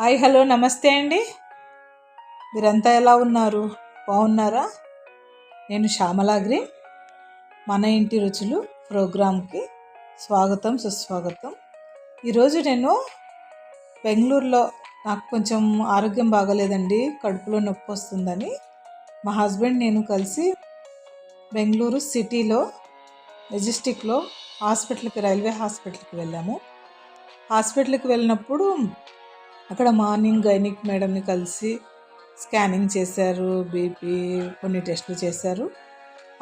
Hi hello నమస్తే అండి. మీరంతా ఎలా ఉన్నారు? బాగున్నారా? నేను శ్యామలాగ్రి. మన ఇంటి రుచులు ప్రోగ్రాంకి స్వాగతం సుస్వాగతం. ఈరోజు నేను బెంగళూరులో నాకు కొంచెం ఆరోగ్యం బాగలేదండి కడుపులో నొప్పి వస్తుందని. మా హస్బెండ్ నేను కలిసి బెంగళూరు సిటీలో మెజెస్టిక్లో హాస్పిటల్కి రైల్వే హాస్పిటల్కి వెళ్ళాము. హాస్పిటల్కి వెళ్ళినప్పుడు అక్కడ మార్నింగ్ గైనిక్ మేడంని కలిసి స్కానింగ్ చేశారు బీపీ కొన్ని టెస్టులు చేశారు.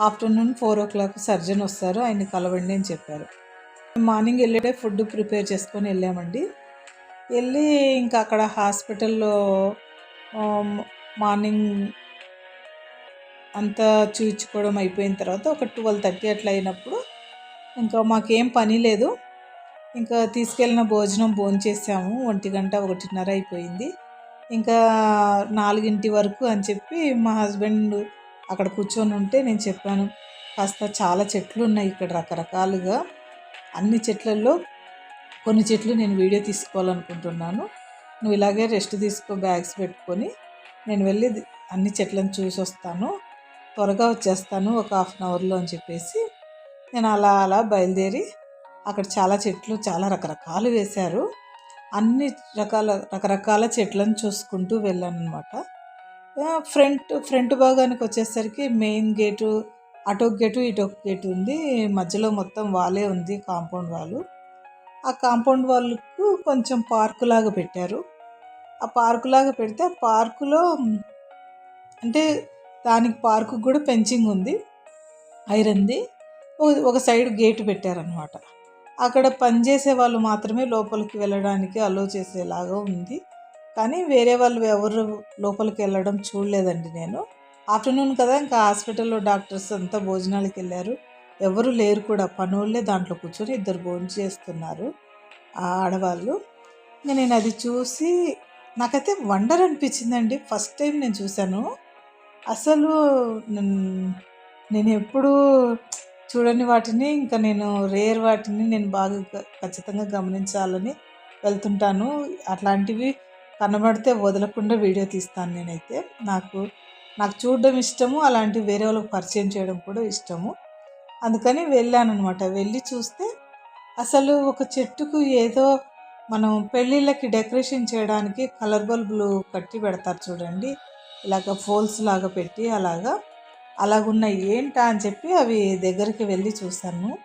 Afternoon four o'clock surgeon వస్తారు ఆయన్ని కలవండి అని చెప్పారు. మార్నింగ్ వెళ్ళేటే ఫుడ్ ప్రిపేర్ చేసుకొని వెళ్ళామండి. వెళ్ళి ఇంకా అక్కడ హాస్పిటల్లో మార్నింగ్ అంతా చూయించుకోవడం అయిపోయిన తర్వాత ఒక ట్వెల్వ్ థర్టీ అట్లా అయినప్పుడు ఇంకా మాకేం పని లేదు. ఇంకా తీసుకెళ్ళిన భోజనం భోంచేసాము. ఒంటి గంట ఒకటిన్నర అయిపోయింది. ఇంకా నాలుగింటి వరకు అని చెప్పి మా హస్బెండ్ అక్కడ కూర్చొని ఉంటే నేను చెప్పాను కాస్త చాలా చెట్లు ఉన్నాయి ఇక్కడ రకరకాలుగా. అన్ని చెట్లలో కొన్ని చెట్లు నేను వీడియో తీసుకోవాలనుకుంటున్నాను. నువ్వు ఇలాగే రెస్ట్ తీసుకో బ్యాగ్స్ పెట్టుకొని. నేను వెళ్ళి అన్ని చెట్లను చూసి వస్తాను త్వరగా వచ్చేస్తాను ఒక హాఫ్ అన్ అవర్లో అని చెప్పేసి నేను అలా అలా బయలుదేరి అక్కడ చాలా చెట్లు చాలా రకరకాలు వేశారు. అన్ని రకాల రకరకాల చెట్లను చూసుకుంటూ వెళ్ళాను అనమాట ఫ్రంట్ ఫ్రంట్ భాగానికి వచ్చేసరికి మెయిన్ గేటు అటో గేటు ఇటో గేటు ఉంది. మధ్యలో మొత్తం వాలే ఉంది కాంపౌండ్ వాళ్ళు ఆ కాంపౌండ్ వాళ్ళకు కొంచెం పార్కు లాగా పెట్టారు. ఆ పార్కు లాగా పెడితే ఆ పార్కులో అంటే దానికి పార్కు కూడా పెంచింగ్ ఉంది ఐరన్ది ఒక సైడ్ గేటు పెట్టారనమాట అక్కడ పనిచేసే వాళ్ళు మాత్రమే లోపలికి వెళ్ళడానికి అలో చేసేలాగా ఉంది. కానీ వేరే వాళ్ళు ఎవరు లోపలికి వెళ్ళడం చూడలేదండి నేను. ఆఫ్టర్నూన్ కదా ఇంకా హాస్పిటల్లో డాక్టర్స్ అంతా భోజనాలకు వెళ్ళారు. ఎవరు లేరు కూడా పనులే దాంట్లో కూర్చొని ఇద్దరు భోజనం చేస్తున్నారు ఆ ఆడవాళ్ళు. ఇంకా నేను అది చూసి నాకైతే వండర్ అనిపించిందండి. ఫస్ట్ టైం నేను చూశాను. అసలు నేను ఎప్పుడు చూడని వాటిని ఇంకా నేను రేర్ వాటిని నేను బాగా ఖచ్చితంగా గమనించాలని వెళ్తుంటాను. అట్లాంటివి కనబడితే వదలకుండా వీడియో తీస్తాను నేనైతే. నాకు నాకు చూడడం ఇష్టము అలాంటివి వేరే వాళ్ళకి పరిచయం చేయడం కూడా ఇష్టము. అందుకని వెళ్ళాను అనమాట వెళ్ళి చూస్తే అసలు ఒక చెట్టుకు ఏదో మనం పెళ్ళిళ్ళకి డెకరేషన్ చేయడానికి కలర్ బల్బులు కట్టి పెడతారు చూడండి. ఇలాగ ఫోల్స్ లాగా పెట్టి అలాగా అలాగున్నాయి. ఏంటా అని చెప్పి అవి దగ్గరికి వెళ్ళి చూశాను.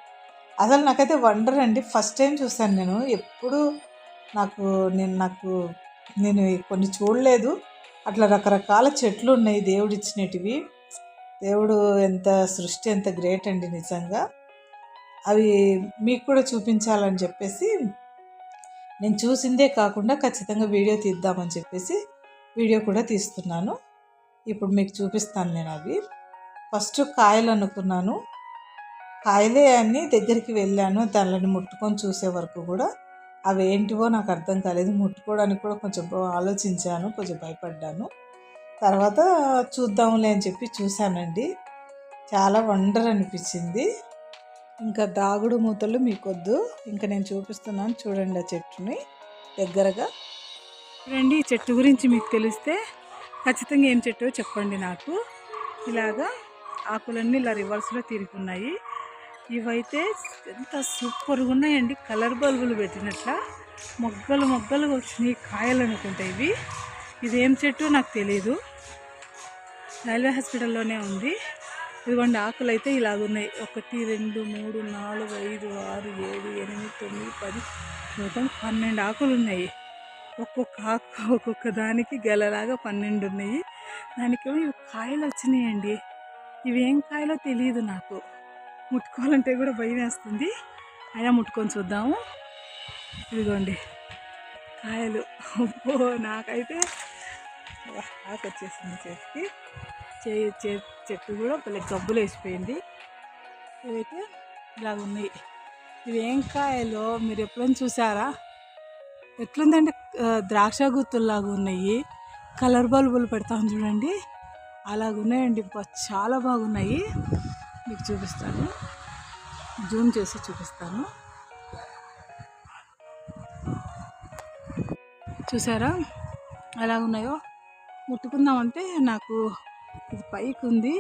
అసలు నాకైతే వండర్ అండి. ఫస్ట్ టైం చూశాను నేను. ఎప్పుడు నాకు నేను నాకు నేను కొన్ని చూడలేదు. అట్లా రకరకాల చెట్లు ఉన్నాయి దేవుడు ఇచ్చినటివి. దేవుడు ఎంత సృష్టి ఎంత గ్రేట్ అండి నిజంగా. అవి మీకు కూడా చూపించాలని చెప్పేసి నేను చూసిందే కాకుండా ఖచ్చితంగా వీడియో తీద్దామని చెప్పేసి వీడియో కూడా తీస్తున్నాను. ఇప్పుడు మీకు చూపిస్తాను నేను అవి. ఫస్ట్ కాయలు అనుకున్నాను. కాయలే అని దగ్గరికి వెళ్ళాను. దానిని ముట్టుకొని చూసే వరకు కూడా అవి ఏంటివో నాకు అర్థం కాలేదు. ముట్టుకోవడానికి కూడా కొంచెం ఆలోచించాను కొంచెం భయపడ్డాను. తర్వాత చూద్దాంలే అని చెప్పి చూశానండి. చాలా వండర్ అనిపించింది. ఇంకా దాగుడు మూతలు మీకొద్దు. ఇంకా నేను చూపిస్తున్నాను చూడండి ఆ చెట్టుని దగ్గరగా. రండి ఈ చెట్టు గురించి మీకు తెలిస్తే ఖచ్చితంగా ఏం చెట్టు చెప్పండి నాకు. ఇలాగా ఆకులన్నీ ఇలా రివర్స్లో తిరుగున్నాయి ఇవైతే ఎంత సూపర్గా ఉన్నాయండి. కలర్ బల్బులు పెట్టినట్ల మొగ్గలు మొగ్గలు వచ్చినాయి కాయలు అనుకుంటాయి ఇవి. ఇదేం చెట్టు నాకు తెలియదు రైల్వే హాస్పిటల్లోనే ఉంది. ఇదిగోండి ఆకులు అయితే ఇలాగున్నాయి ఒకటి రెండు మూడు నాలుగు ఐదు ఆరు ఏడు ఎనిమిది తొమ్మిది పది మొత్తం పన్నెండు ఆకులు ఉన్నాయి. ఒక్కొక్క ఆకు ఒక్కొక్క దానికి గెలలాగా పన్నెండు ఉన్నాయి. దానికేమో ఇవి కాయలు వచ్చినాయండి. ఇవి ఏం కాయలో తెలియదు నాకు. ముట్టుకోవాలంటే కూడా భయం వేస్తుంది. అయినా ముట్టుకొని చూద్దాము. ఇదిగోండి కాయలు. ఓ నాకైతే ఆకు వచ్చేసింది చేతికి. చే చెట్టు కూడా భలే గబ్బులు వేసిపోయింది. ఇవైతే ఇలాగ ఉన్నాయి. ఇవేం ఏం కాయలో మీరు ఎప్పుడైనా చూసారా? ఎట్లుందంటే ద్రాక్ష గుత్తుల్లాగా ఉన్నాయి. కలర్ బల్బులు పెడతాం చూడండి. అలాగున్నాయండి. చాలా బాగున్నాయి. మీకు చూపిస్తాను. జూమ్ చేసి చూపిస్తాను. చూసారా? ఎలా ఉన్నాయో ముట్టుకుందామంటే నాకు ఇది పైకి ఉంది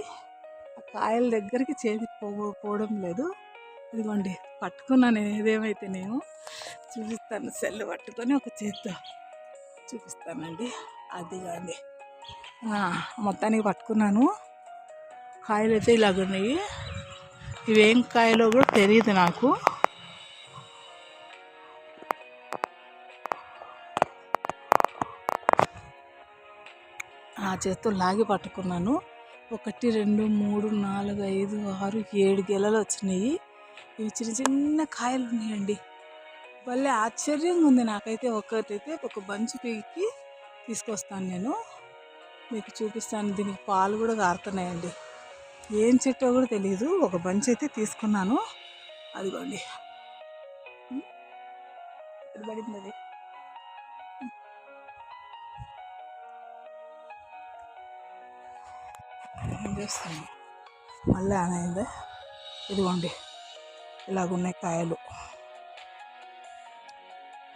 కాయల దగ్గరికి చేతి పో పోవడం లేదు. ఇదిగోండి పట్టుకున్నాను ఏదేమైతే నేను. చూపిస్తాను సెల్ పట్టుకొని ఒక చేత్తో చూపిస్తానండి. అది కానీ మొత్తానికి పట్టుకున్నాను. కాయలు అయితే ఇలాగ ఉన్నాయి. ఇవేం కాయలో కూడా తెలియదు నాకు. ఆ చేత్తో లాగి పట్టుకున్నాను. ఒకటి రెండు మూడు నాలుగు ఐదు ఆరు ఏడు గెలలు వచ్చినాయి. ఇవి చిన్న చిన్న కాయలు ఉన్నాయండి. భలే ఆశ్చర్యంగా ఉంది నాకైతే. ఒకటైతే ఒక బంచ్ పీకి తీసుకొస్తాను నేను. మీకు చూపిస్తాను. దీనికి పాలు కూడా కారుతున్నాయండి. ఏం చెట్టో కూడా తెలియదు ఒక బంచ్ అయితే తీసుకున్నాను. అదిగోండి. పడింది అది? ఏం చేస్తాను మళ్ళీ అనేది ఇదిగోండి. ఇలాగున్నాయి కాయలు.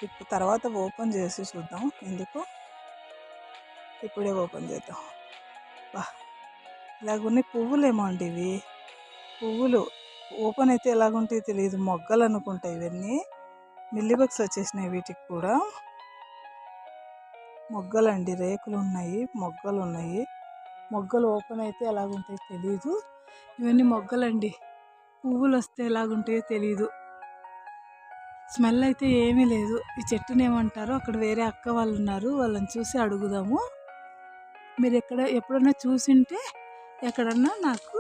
ఇప్పుడు తర్వాత ఓపెన్ చేసి చూద్దాం. ఎందుకు? ఇప్పుడే ఓపెన్ చేద్దాం. బా ఇలాగున్నాయి పువ్వులేమో అండి ఇవి. పువ్వులు ఓపెన్ అయితే ఎలాగుంటాయి తెలియదు మొగ్గలు అనుకుంటాయి ఇవన్నీ. మిల్లీబగ్స్ వచ్చేసినాయి వీటికి కూడా. మొగ్గలండి రేకులు ఉన్నాయి మొగ్గలు ఉన్నాయి. మొగ్గలు ఓపెన్ అయితే ఎలాగుంటాయో తెలియదు ఇవన్నీ మొగ్గలండి. పువ్వులు వస్తే ఎలాగుంటాయో తెలియదు స్మెల్ అయితే ఏమీ లేదు. ఈ చెట్టుని ఏమంటారో అక్కడ వేరే అక్క వాళ్ళు ఉన్నారు వాళ్ళని చూసి అడుగుదాము. మీరు ఎక్కడ ఎప్పుడన్నా చూసింటే ఎక్కడన్నా నాకు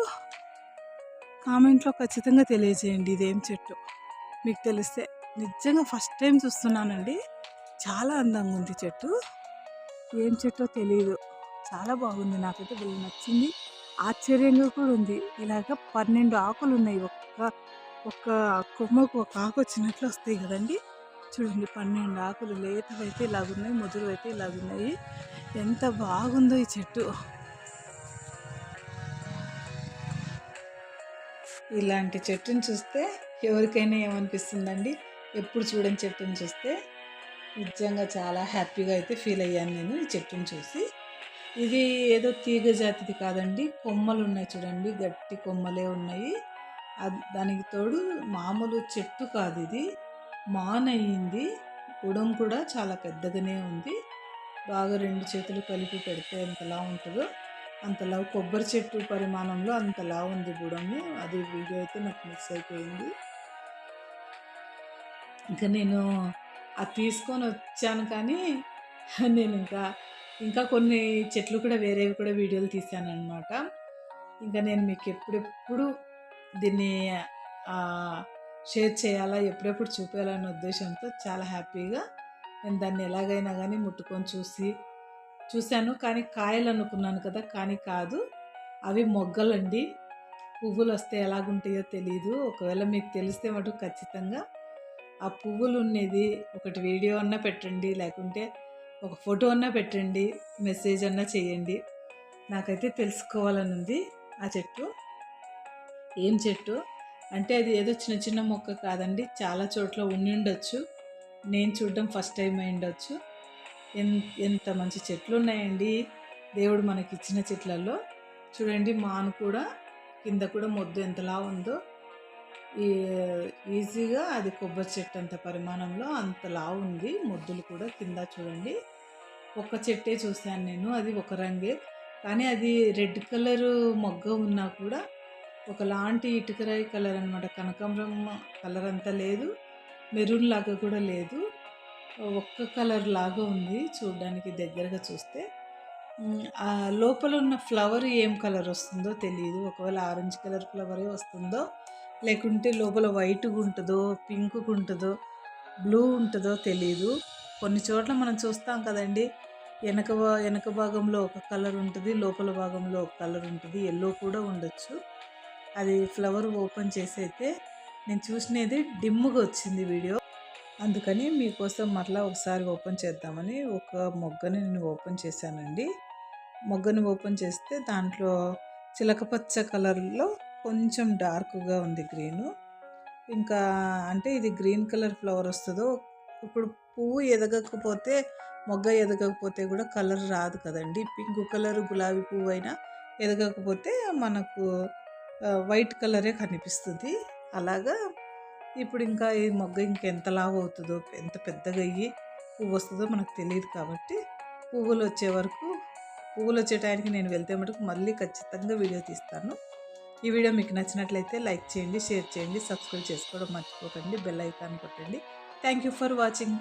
కామెంట్లో ఖచ్చితంగా తెలియజేయండి ఇదేం చెట్టు. మీకు తెలిస్తే నిజంగా ఫస్ట్ టైం చూస్తున్నానండి. చాలా అందంగా ఉంది చెట్టు. ఏం చెట్టో తెలియదు చాలా బాగుంది. నాకైతే వెళ్ళి నచ్చింది. ఆశ్చర్యంగా కూడా ఉంది. ఇలాగ పన్నెండు ఆకులు ఉన్నాయి ఒక్క ఒక్క కొమ్మకు ఒక ఆకు వచ్చినట్లు వస్తాయి కదండి. చూడండి పన్నెండు ఆకులు లేతవైతే ఇలాగున్నాయి ముదురు అయితే ఇలాగున్నాయి. ఎంత బాగుందో ఈ చెట్టు. ఇలాంటి చెట్టుని చూస్తే ఎవరికైనా ఏమనిపిస్తుందండి? ఎప్పుడు చూడని చెట్టుని చూస్తే నిజంగా చాలా హ్యాపీగా అయితే ఫీల్ అయ్యాను నేను ఈ చెట్టుని చూసి. ఇది ఏదో తీగ జాతిది కాదండి కొమ్మలు ఉన్నాయి చూడండి గట్టి కొమ్మలే ఉన్నాయి. అది దానికి తోడు మామూలు చెట్టు కాదు ఇది. మాన్ అయ్యింది గుడం కూడా చాలా పెద్దగానే ఉంది. బాగా రెండు చేతులు కలిపి పెడితే ఎంతలా ఉంటుందో అంతలా కొబ్బరి చెట్టు పరిమాణంలో అంతలా ఉంది బుడము అది వీడియో అయితే నాకు మిస్ అయిపోయింది. ఇంకా నేను అది తీసుకొని వచ్చాను కానీ నేను ఇంకా ఇంకా కొన్ని చెట్లు కూడా వేరేవి కూడా వీడియోలు తీశాను అనమాట ఇంకా నేను మీకు ఎప్పుడెప్పుడు దీన్ని షేర్ చేయాలా ఎప్పుడెప్పుడు చూపించాలనే ఉద్దేశంతో చాలా హ్యాపీగా నేను దాన్ని ఎలాగైనా కానీ ముట్టుకొని చూసి చూశాను. కానీ కాయలు అనుకున్నాను కదా కానీ కాదు. అవి మొగ్గలండి. పువ్వులు వస్తే ఎలాగుంటాయో తెలియదు ఒకవేళ మీకు తెలిస్తే మటుకు ఖచ్చితంగా ఆ పువ్వులు ఉన్నది ఒకటి వీడియో అన్నా పెట్టండి లేకుంటే ఒక ఫోటో అన్నా పెట్టండి మెసేజ్ అన్నా చేయండి. నాకైతే తెలుసుకోవాలని ఉంది ఆ చెట్టు. ఏం చెట్టు? అంటే అది ఏదో చిన్న చిన్న మొక్క కాదండి. చాలా చోట్ల ఉండి ఉండొచ్చు. నేను చూడడం ఫస్ట్ టైం అయి ఉండొచ్చు. ఎంత మంచి చెట్లు ఉన్నాయండి. దేవుడు మనకి ఇచ్చిన చెట్లలో చూడండి మాను కూడా కింద కూడా మొద్దు ఎంతలా ఉందో. ఈ ఈజీగా అది కొబ్బరి చెట్టు అంత పరిమాణంలో అంతలా ఉంది. మొద్దులు కూడా కింద చూడండి. ఒక చెట్టే చూశాను నేను. అది ఒక రంగే. కానీ అది రెడ్ కలర్ మొగ్గ ఉన్నా కూడా ఒకలాంటి ఇటుకరాయి కలర్ అనమాట కనకాంబరం కలర్ అంతా లేదు. మెరూన్ లాగా కూడా లేదు. ఒక్క కలర్ లాగా ఉంది చూడడానికి దగ్గరగా చూస్తే. ఆ లోపల ఉన్న ఫ్లవర్ ఏం కలర్ వస్తుందో తెలియదు ఒకవేళ ఆరెంజ్ కలర్ ఫ్లవరే వస్తుందో లేకుంటే లోపల వైట్గా ఉంటుందో పింక్గా ఉంటుందో బ్లూ ఉంటుందో తెలియదు కొన్ని చోట్ల మనం చూస్తాం కదండి వెనక వెనక భాగంలో ఒక కలర్ ఉంటుంది లోపల భాగంలో ఒక కలర్ ఉంటుంది ఎల్లో కూడా ఉండొచ్చు. అది ఫ్లవర్ ఓపెన్ చేసి అయితే నేను చూసినది డిమ్ముగా వచ్చింది వీడియో. అందుకని మీకోసం మరలా ఒకసారి ఓపెన్ చేద్దామని ఒక మొగ్గని నేను ఓపెన్ చేశానండి. మొగ్గని ఓపెన్ చేస్తే దాంట్లో చిలకపచ్చ కలర్లో కొంచెం డార్క్గా ఉంది గ్రీను. ఇంకా అంటే ఇది గ్రీన్ కలర్ ఫ్లవర్ వస్తుందో ఇప్పుడు పువ్వు ఎదగకపోతే మొగ్గ ఎదగకపోతే కూడా కలర్ రాదు కదండి. పింక్ కలర్ గులాబీ పువ్వు అయినా ఎదగకపోతే మనకు వైట్ కలరే కనిపిస్తుంది. అలాగా ఇప్పుడు ఇంకా ఈ మొగ్గ ఇంకెంత లావు అవుతుందో ఎంత పెద్దగా అయ్యి పువ్వు వస్తుందో మనకు తెలియదు కాబట్టి పువ్వులు వచ్చే వరకు పువ్వులు వచ్చే టైంకి నేను వెళ్తే మటుకు మళ్ళీ ఖచ్చితంగా వీడియో తీస్తాను. ఈ వీడియో మీకు నచ్చినట్లయితే లైక్ చేయండి షేర్ చేయండి సబ్స్క్రైబ్ చేసుకోవడం మర్చిపోకండి బెల్ ఐకాన్ కొట్టండి. Thank you for watching